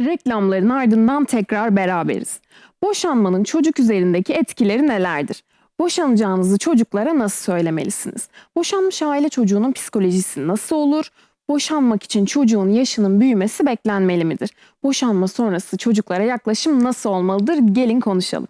Reklamların ardından tekrar beraberiz. Boşanmanın çocuk üzerindeki etkileri nelerdir? Boşanacağınızı çocuklara nasıl söylemelisiniz? Boşanmış aile çocuğunun psikolojisi nasıl olur? Boşanmak için çocuğun yaşının büyümesi beklenmeli midir? Boşanma sonrası çocuklara yaklaşım nasıl olmalıdır? Gelin konuşalım.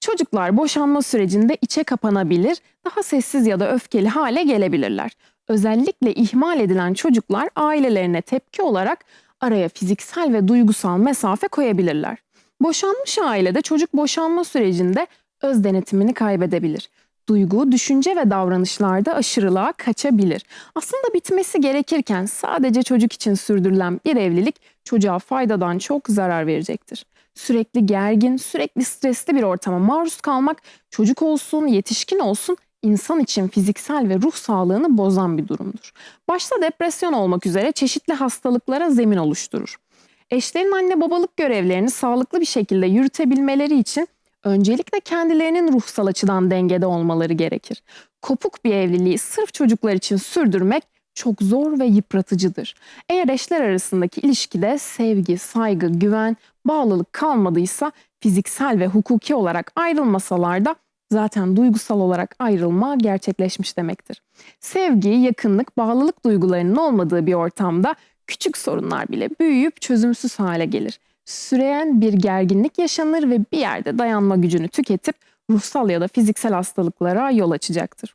Çocuklar boşanma sürecinde içe kapanabilir, daha sessiz ya da öfkeli hale gelebilirler. Özellikle ihmal edilen çocuklar ailelerine tepki olarak araya fiziksel ve duygusal mesafe koyabilirler. Boşanmış ailede çocuk boşanma sürecinde öz denetimini kaybedebilir. Duygu, düşünce ve davranışlarda aşırılığa kaçabilir. Aslında bitmesi gerekirken sadece çocuk için sürdürülen bir evlilik çocuğa faydadan çok zarar verecektir. Sürekli gergin, sürekli stresli bir ortama maruz kalmak çocuk olsun, yetişkin olsun insan için fiziksel ve ruh sağlığını bozan bir durumdur. Başta depresyon olmak üzere çeşitli hastalıklara zemin oluşturur. Eşlerin anne babalık görevlerini sağlıklı bir şekilde yürütebilmeleri için öncelikle kendilerinin ruhsal açıdan dengede olmaları gerekir. Kopuk bir evliliği sırf çocuklar için sürdürmek çok zor ve yıpratıcıdır. Eğer eşler arasındaki ilişkide sevgi, saygı, güven, bağlılık kalmadıysa fiziksel ve hukuki olarak ayrılmasalar da zaten duygusal olarak ayrılma gerçekleşmiş demektir. Sevgi, yakınlık, bağlılık duygularının olmadığı bir ortamda küçük sorunlar bile büyüyüp çözümsüz hale gelir. Süreyen bir gerginlik yaşanır ve bir yerde dayanma gücünü tüketip ruhsal ya da fiziksel hastalıklara yol açacaktır.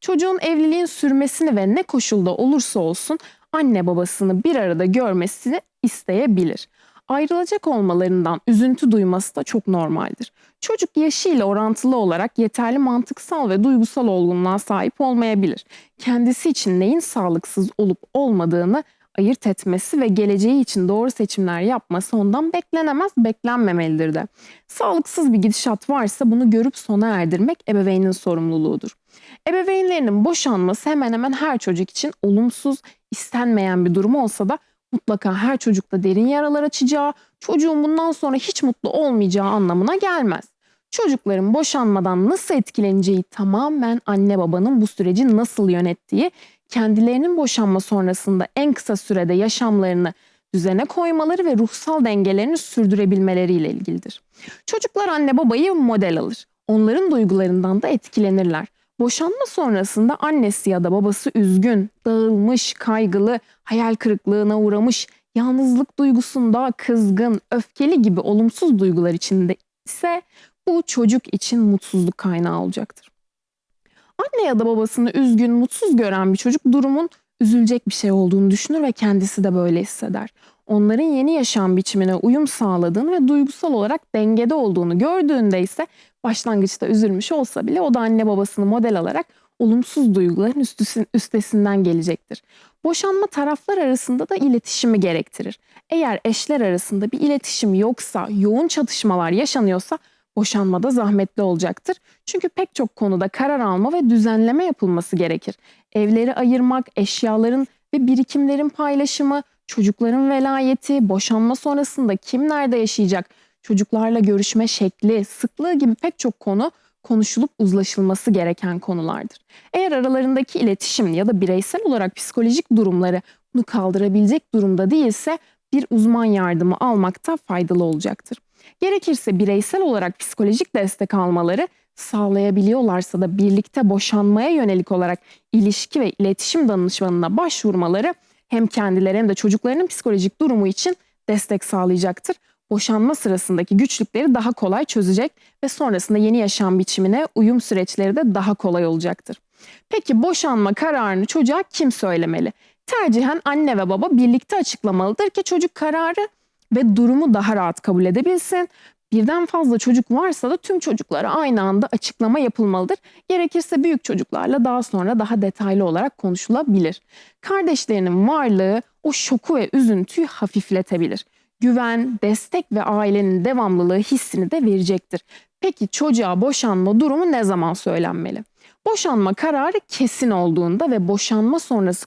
Çocuğun evliliğin sürmesini ve ne koşulda olursa olsun anne babasını bir arada görmesini isteyebilir. Ayrılacak olmalarından üzüntü duyması da çok normaldir. Çocuk yaşıyla orantılı olarak yeterli mantıksal ve duygusal olgunluğa sahip olmayabilir. Kendisi için neyin sağlıksız olup olmadığını ayırt etmesi ve geleceği için doğru seçimler yapması ondan beklenemez, beklenmemelidir de. Sağlıksız bir gidişat varsa bunu görüp sona erdirmek ebeveynin sorumluluğudur. Ebeveynlerinin boşanması hemen hemen her çocuk için olumsuz, istenmeyen bir durum olsa da mutlaka her çocukta derin yaralar açacağı, çocuğun bundan sonra hiç mutlu olmayacağı anlamına gelmez. Çocukların boşanmadan nasıl etkileneceği tamamen anne babanın bu süreci nasıl yönettiği, kendilerinin boşanma sonrasında en kısa sürede yaşamlarını düzene koymaları ve ruhsal dengelerini sürdürebilmeleriyle ilgilidir. Çocuklar anne babayı model alır. Onların duygularından da etkilenirler. Boşanma sonrasında annesi ya da babası üzgün, dağılmış, kaygılı, hayal kırıklığına uğramış, yalnızlık duygusunda kızgın, öfkeli gibi olumsuz duygular içinde ise bu çocuk için mutsuzluk kaynağı olacaktır. Anne ya da babasını üzgün, mutsuz gören bir çocuk durumun üzülecek bir şey olduğunu düşünür ve kendisi de böyle hisseder. Onların yeni yaşam biçimine uyum sağladığını ve duygusal olarak dengede olduğunu gördüğünde ise başlangıçta üzülmüş olsa bile o da anne babasını model alarak olumsuz duyguların üstesinden gelecektir. Boşanma taraflar arasında da iletişimi gerektirir. Eğer eşler arasında bir iletişim yoksa, yoğun çatışmalar yaşanıyorsa boşanmada zahmetli olacaktır. Çünkü pek çok konuda karar alma ve düzenleme yapılması gerekir. Evleri ayırmak, eşyaların ve birikimlerin paylaşımı, çocukların velayeti, boşanma sonrasında kim nerede yaşayacak, çocuklarla görüşme şekli, sıklığı gibi pek çok konu konuşulup uzlaşılması gereken konulardır. Eğer aralarındaki iletişim ya da bireysel olarak psikolojik durumları bunu kaldırabilecek durumda değilse bir uzman yardımı almakta faydalı olacaktır. Gerekirse bireysel olarak psikolojik destek almaları sağlayabiliyorlarsa da birlikte boşanmaya yönelik olarak ilişki ve iletişim danışmanına başvurmaları hem kendileri hem de çocuklarının psikolojik durumu için destek sağlayacaktır. Boşanma sırasındaki güçlükleri daha kolay çözecek ve sonrasında yeni yaşam biçimine uyum süreçleri de daha kolay olacaktır. Peki boşanma kararını çocuğa kim söylemeli? Tercihen anne ve baba birlikte açıklamalıdır ki çocuk kararı ve durumu daha rahat kabul edebilsin. Birden fazla çocuk varsa da tüm çocuklara aynı anda açıklama yapılmalıdır. Gerekirse büyük çocuklarla daha sonra daha detaylı olarak konuşulabilir. Kardeşlerinin varlığı o şoku ve üzüntüyü hafifletebilir. Güven, destek ve ailenin devamlılığı hissini de verecektir. Peki çocuğa boşanma durumu ne zaman söylenmeli? Boşanma kararı kesin olduğunda ve boşanma sonrası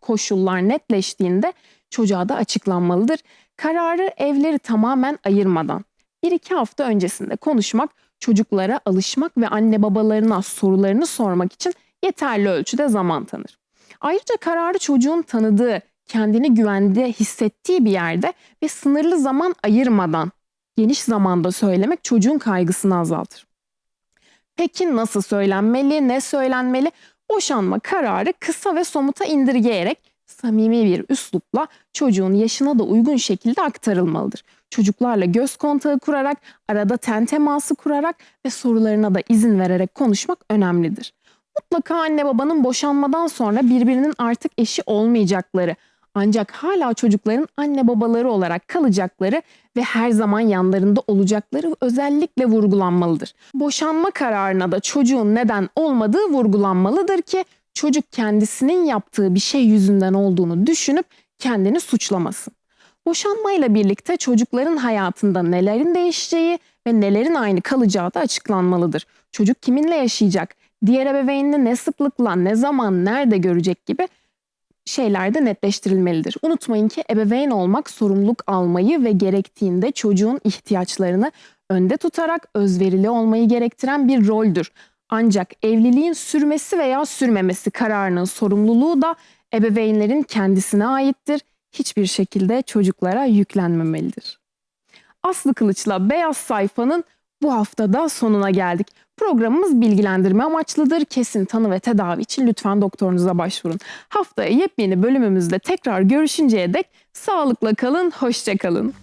koşullar netleştiğinde çocuğa da açıklanmalıdır. Kararı evleri tamamen ayırmadan bir iki hafta öncesinde konuşmak, çocuklara alışmak ve anne babalarına sorularını sormak için yeterli ölçüde zaman tanır. Ayrıca kararı çocuğun tanıdığı, kendini güvende hissettiği bir yerde ve sınırlı zaman ayırmadan geniş zamanda söylemek çocuğun kaygısını azaltır. Peki nasıl söylenmeli, ne söylenmeli? Boşanma kararı kısa ve somuta indirgeyerek samimi bir üslupla çocuğun yaşına da uygun şekilde aktarılmalıdır. Çocuklarla göz kontağı kurarak, arada ten teması kurarak ve sorularına da izin vererek konuşmak önemlidir. Mutlaka anne babanın boşanmadan sonra birbirinin artık eşi olmayacakları ancak hala çocukların anne babaları olarak kalacakları ve her zaman yanlarında olacakları özellikle vurgulanmalıdır. Boşanma kararına da çocuğun neden olmadığı vurgulanmalıdır ki çocuk kendisinin yaptığı bir şey yüzünden olduğunu düşünüp kendini suçlamasın. Boşanmayla birlikte çocukların hayatında nelerin değişeceği ve nelerin aynı kalacağı da açıklanmalıdır. Çocuk kiminle yaşayacak, diğer ebeveynini ne sıklıkla, ne zaman, nerede görecek gibi şeyler de netleştirilmelidir. Unutmayın ki ebeveyn olmak sorumluluk almayı ve gerektiğinde çocuğun ihtiyaçlarını önde tutarak özverili olmayı gerektiren bir roldür. Ancak evliliğin sürmesi veya sürmemesi kararının sorumluluğu da ebeveynlerin kendisine aittir. Hiçbir şekilde çocuklara yüklenmemelidir. Aslı Kılıç'la Beyaz Sayfa'nın bu haftada sonuna geldik. Programımız bilgilendirme amaçlıdır. Kesin tanı ve tedavi için lütfen doktorunuza başvurun. Haftaya yepyeni bölümümüzde tekrar görüşünceye dek sağlıkla kalın, hoşça kalın.